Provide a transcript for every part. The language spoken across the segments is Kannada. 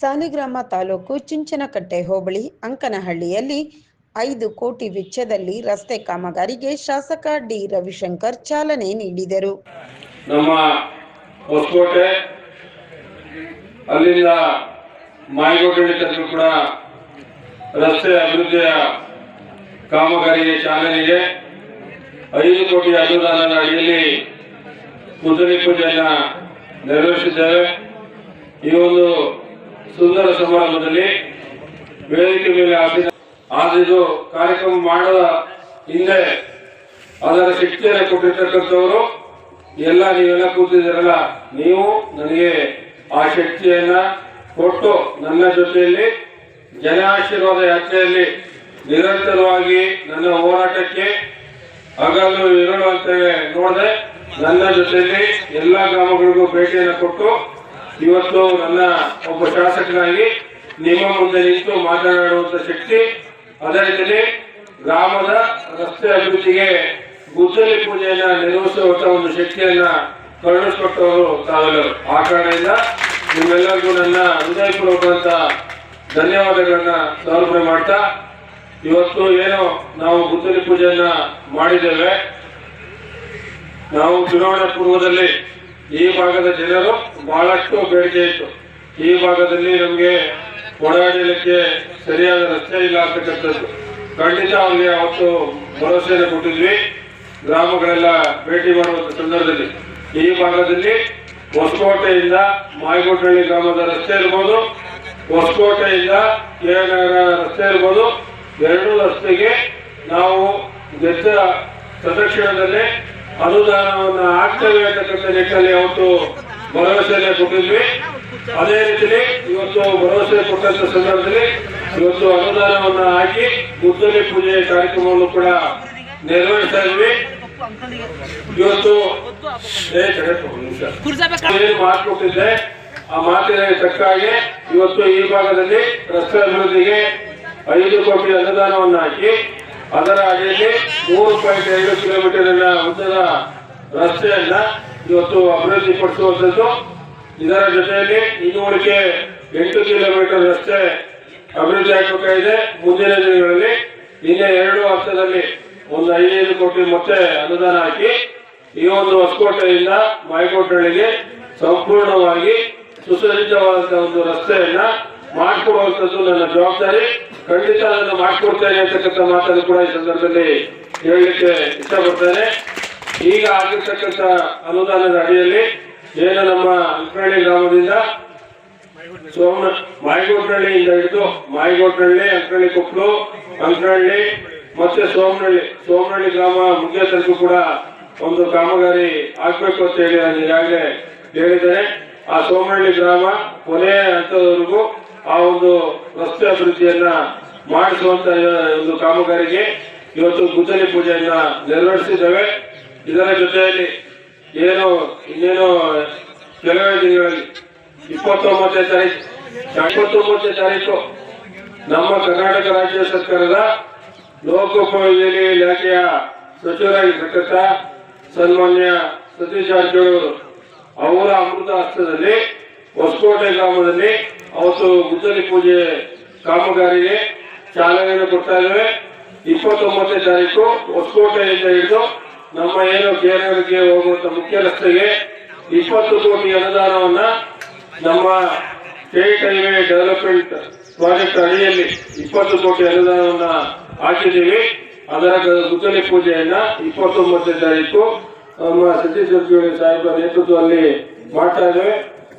ಸಾಲಿಗ್ರಾಮ ತಾಲೂಕು ಚುಂಚನಕಟ್ಟೆ ಹೋಬಳಿ ಅಂಕನಹಳ್ಳಿಯಲ್ಲಿ ಐದು ಕೋಟಿ ವೆಚ್ಚದಲ್ಲಿ ರಸ್ತೆ ಕಾಮಗಾರಿಗೆ ಶಾಸಕ ಡಿ ರವಿಶಂಕರ್ ಚಾಲನೆ ನೀಡಿದರು. ನಮ್ಮ ಹೊಸಕೋಟೆ, ಅಲ್ಲಿಂದ ತನಕ ಕೂಡ ರಸ್ತೆ ಅಭಿವೃದ್ಧಿಯ ಕಾಮಗಾರಿಗೆ ಚಾಲನೆಗೆ ಐದು ಕೋಟಿ ಅನುದಾನದ ಅಡಿಯಲ್ಲಿ ಕುದುರೆ ಪೂಜೆಯನ್ನ ನೆರವೇರಿಸಿದ್ದೇವೆ. ಈ ಒಂದು ಸುಂದರ ಸಮಾರಂಭದಲ್ಲಿ ವೇದಿಕೆ ಮೇಲೆ ಆಸೀನ ಆದಿದು ಕಾರ್ಯಕ್ರಮ ಮಾಡದ ಹಿಂದೆ ಅದರ ಶಕ್ತಿಯನ್ನು ಕೊಟ್ಟಿರ್ತಕ್ಕಂಥವರು, ಎಲ್ಲ ನೀವೆಲ್ಲ ಕೂತಿದ್ದೀರಲ್ಲ, ನೀವು ನನಗೆ ಆ ಶಕ್ತಿಯನ್ನ ಕೊಟ್ಟು ನನ್ನ ಜೊತೆಯಲ್ಲಿ ಜನ ಆಶೀರ್ವಾದ ಯಾತ್ರೆಯಲ್ಲಿ ನಿರಂತರವಾಗಿ ನನ್ನ ಹೋರಾಟಕ್ಕೆ ಹಗಲು ಇರಲು ಅಂತ ನೋಡದೆ, ನನ್ನ ಜೊತೆಯಲ್ಲಿ ಎಲ್ಲ ಗ್ರಾಮಗಳಿಗೂ ಭೇಟಿಯನ್ನು ಕೊಟ್ಟು ಇವತ್ತು ನನ್ನ ಒಬ್ಬ ಶಾಸಕನಾಗಿ ನಿಮ್ಮ ಮುಂದೆ ನಿಂತು ಮಾತನಾಡುವಂತ ಶಕ್ತಿ, ಅದೇ ರೀತಿಯಲ್ಲಿ ಗ್ರಾಮದ ರಸ್ತೆ ಅಭಿವೃದ್ಧಿಗೆ ಗುದ್ದಲಿ ಪೂಜೆಯನ್ನ ನಿರ್ವಹಿಸುವಂತ ಒಂದು ಶಕ್ತಿಯನ್ನ ಕರುಣಿಸಿಕೊಟ್ಟವರು ತಾವೆಲ್ಲರು. ಆ ಕಾರಣದಿಂದ ನಿಮ್ಮೆಲ್ಲರಿಗೂ ನನ್ನ ಹೃದಯಪೂರ್ವಕಂತ ಧನ್ಯವಾದಗಳನ್ನ ಸಮರ್ಪಣೆ ಮಾಡ್ತಾ, ಇವತ್ತು ಏನು ನಾವು ಗುದ್ದಲಿ ಪೂಜೆಯನ್ನ ಮಾಡಿದ್ದೇವೆ. ನಾವು ಚುನಾವಣೆ ಪೂರ್ವದಲ್ಲಿ ಈ ಭಾಗದ ಜನರು ಬಹಳಷ್ಟು ಬೇಡಿಕೆ ಇತ್ತು. ಈ ಭಾಗದಲ್ಲಿ ನಮಗೆ ಓಡಾಡಲಿಕ್ಕೆ ಸರಿಯಾದ ರಸ್ತೆ ಇಲ್ಲ ಅಂತಕ್ಕಂಥದ್ದು. ಖಂಡಿತ ಅವ್ರಿಗೆ ಅವತ್ತು ಭರವಸೆಯನ್ನು ಕೊಟ್ಟಿದ್ವಿ. ಗ್ರಾಮಗಳೆಲ್ಲ ಭೇಟಿ ಮಾಡುವಂತ ಸಂದರ್ಭದಲ್ಲಿ. ಈ ಭಾಗದಲ್ಲಿ ಹೊಸಕೋಟೆಯಿಂದ ಮಾಯಗೋಟಹಳ್ಳಿ ಗ್ರಾಮದ ರಸ್ತೆ ಇರ್ಬೋದು, ಹೊಸಕೋಟೆಯಿಂದ ಕೆನಗರ ರಸ್ತೆ ಇರ್ಬೋದು. ಎರಡೂ ರಸ್ತೆಗೆ ನಾವು ಗೆದ್ದ ತತ್ಕ್ಷಣದಲ್ಲೇ ಅನುದಾನವನ್ನು ಹಾಕ್ತೇವೆ ಅಂತಕ್ಕಂಥ ನಿಟ್ಟಿನಲ್ಲಿ ಅವತ್ತು ಭರವಸೆಯನ್ನೇ ಕೊಟ್ಟಿದ್ವಿ. ಅದೇ ರೀತಿಯಲ್ಲಿ ಇವತ್ತು ಭರವಸೆ ಕೊಟ್ಟಂತ ಸಂದರ್ಭದಲ್ಲಿ ಇವತ್ತು ಅನುದಾನವನ್ನು ಹಾಕಿ ಗುದ್ದಲಿ ಪೂಜೆ ಕಾರ್ಯಕ್ರಮವನ್ನು ಕೂಡ ನೆರವೇರಿಸ್ತಾ ಇದ್ವಿ. ಇವತ್ತು ಮಾತುಕೊಟ್ಟಿದ್ದೆ ಆ ಮಾತಿನ ತಕ್ಕಾಗಿ ಇವತ್ತು ಈ ಭಾಗದಲ್ಲಿ ರಸ್ತೆ ಅಭಿವೃದ್ಧಿಗೆ ಐದು ಕೋಟಿ ಅನುದಾನವನ್ನು ಹಾಕಿ ಅದರ ಅಡಿಯಲ್ಲಿ ಮೂರು ಪಾಯಿಂಟ್ ಐದು ಕಿಲೋಮೀಟರ್ ಉದ್ದದ ರಸ್ತೆಯನ್ನ ಇವತ್ತು ಅಭಿವೃದ್ಧಿ ಪಡಿಸುವಂಥದ್ದು. ಇದರ ಜೊತೆಯಲ್ಲಿ ಇನ್ನೂವರೆಗೆ ಎಂಟು ಕಿಲೋಮೀಟರ್ ರಸ್ತೆ ಅಭಿವೃದ್ಧಿ ಆಗಬೇಕಾಗಿದೆ ಮುಂದಿನ ದಿನಗಳಲ್ಲಿ. ಇನ್ನೇ ಎರಡು ಹಂತದಲ್ಲಿ ಒಂದು ಐದೈದು ಕೋಟಿ ಮತ್ತೆ ಅನುದಾನ ಹಾಕಿ, ಈ ಒಂದು ಹೊಸಕೋಟೆಯಿಂದ ಮಾಯಕೋಟೆಗಳಿಗೆ ಸಂಪೂರ್ಣವಾಗಿ ಸುಸಜ್ಜಿತವಾದಂತಹ ಒಂದು ರಸ್ತೆಯನ್ನ ಮಾಡಿಕೊಡುವಂಥದ್ದು ನನ್ನ ಜವಾಬ್ದಾರಿ. ಖಂಡಿತ ಅದನ್ನು ಮಾಡ್ಕೊಡ್ತೇನೆ ಅಂತಕ್ಕಂಥ ಮಾತನ್ನು ಕೂಡ ಈ ಸಂದರ್ಭದಲ್ಲಿ ಹೇಳಲಿಕ್ಕೆ ಇಷ್ಟಪಡ್ತೇನೆ. ಈಗ ಆಗಿರ್ತಕ್ಕಂಥ ಅನುದಾನದ ಅಡಿಯಲ್ಲಿ ಏನು ನಮ್ಮ ಅಂಕನಹಳ್ಳಿ ಗ್ರಾಮದಿಂದ ಸೋಮ ಮಾಯಗೋಟ್ನಹಳ್ಳಿಯಿಂದ ಹಿಡಿದು ಮಾಯಗೋಟ್ನಹಳ್ಳಿ ಅಂಕನಹಳ್ಳಿ ಕೊಪ್ಪಳು ಅಂಕನಹಳ್ಳಿ ಮತ್ತೆ ಸೋಮನಹಳ್ಳಿ ಸೋಮನಹಳ್ಳಿ ಗ್ರಾಮ ಮುಖ್ಯ ಕೂಡ ಒಂದು ಕಾಮಗಾರಿ ಆಗ್ಬೇಕು ಅಂತ ಹೇಳಿ ನಾನು ಈಗಾಗಲೇ ಹೇಳಿದ್ದೇನೆ. ಆ ಸೋಮನಹಳ್ಳಿ ಗ್ರಾಮ ಕೊನೆಯ ಹಂತದವರೆಗೂ ಆ ಒಂದು ರಸ್ತೆ ಅಭಿವೃದ್ಧಿಯನ್ನ ಮಾಡಿಸುವಂತ ಒಂದು ಕಾಮಗಾರಿಗೆ ಇವತ್ತು ಗುದ್ದಲಿ ಪೂಜೆಯನ್ನ ನೆರವೇರಿಸಿದ್ದೇವೆ. ಇದರ ಜೊತೆಯಲ್ಲಿ ಏನು, ಇನ್ನೇನು ಕೆಲವೇ ದಿನಗಳಲ್ಲಿ ಇಪ್ಪತ್ತೊಂಬತ್ತನೇ ತಾರೀಕು ಇಪ್ಪತ್ತೊಂಬತ್ತನೇ ತಾರೀಕು ನಮ್ಮ ಕರ್ನಾಟಕ ರಾಜ್ಯ ಸರ್ಕಾರದ ಲೋಕೋಪಯೋಗಿ ಇಲಾಖೆಯ ಸಚಿವರಾಗಿರ್ತಕ್ಕಂಥ ಸನ್ಮಾನ್ಯ ಸತೀಶ್ ಜಾರಕಿಹೊಳಿ ಅವರ ಅಮೃತ ಹಸ್ತದಲ್ಲಿ ಹೊಸಕೋಟೆ ಗ್ರಾಮದಲ್ಲಿ ಅವತ್ತು ಗುದ್ದಲಿ ಪೂಜೆ ಕಾಮಗಾರಿಗೆ ಚಾಲನೆಯನ್ನು ಕೊಡ್ತಾ ಇದ್ದೇವೆ. ಇಪ್ಪತ್ತೊಂಬತ್ತನೇ ತಾರೀಕು ಹೊಸಕೋಟೆಯಿಂದ ಹಿಡಿದು ನಮ್ಮ ಏನು ಕೇರಳಕ್ಕೆ ಹೋಗುವಂತ ಮುಖ್ಯ ರಸ್ತೆಗೆ ಇಪ್ಪತ್ತು ಕೋಟಿ ಅನುದಾನವನ್ನ ನಮ್ಮ ಸ್ಟೇಟ್ ಹೈವೇ ಡೆವಲಪ್ಮೆಂಟ್ ಪ್ರಾಜೆಕ್ಟ್ ಅಡಿಯಲ್ಲಿ ಇಪ್ಪತ್ತು ಕೋಟಿ ಅನುದಾನವನ್ನ ಹಾಕಿದ್ದೀವಿ. ಅದರ ಗುದ್ದಲಿ ಪೂಜೆಯನ್ನ ಇಪ್ಪತ್ತೊಂಬತ್ತನೇ ತಾರೀಕು ನಮ್ಮ ಸತೀಶ್ ಜಾರಕಿಹೊಳಿ ಸಾಹೇಬರ ನೇತೃತ್ವದಲ್ಲಿ ಮಾಡ್ತಾ ಇದ್ದೇವೆ.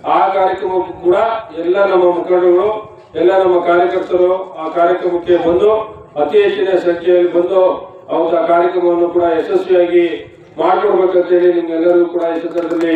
ಆ ಕಾರ್ಯಕ್ರಮಕ್ಕೂ ಕೂಡ ಎಲ್ಲ ನಮ್ಮ ಮುಖಂಡರು, ಎಲ್ಲ ನಮ್ಮ ಕಾರ್ಯಕರ್ತರು ಆ ಕಾರ್ಯಕ್ರಮಕ್ಕೆ ಬಂದು ಅತಿ ಹೆಚ್ಚಿನ ಸಂಖ್ಯೆಯಲ್ಲಿ ಬಂದು ಅವರ ಕಾರ್ಯಕ್ರಮವನ್ನು ಕೂಡ ಯಶಸ್ವಿಯಾಗಿ ಮಾಡ್ಕೊಡ್ಬೇಕಂತೇಳಿ ನಿಮ್ಗೆಲ್ಲರಿಗೂ ಕೂಡ ಈ ಸಂದರ್ಭದಲ್ಲಿ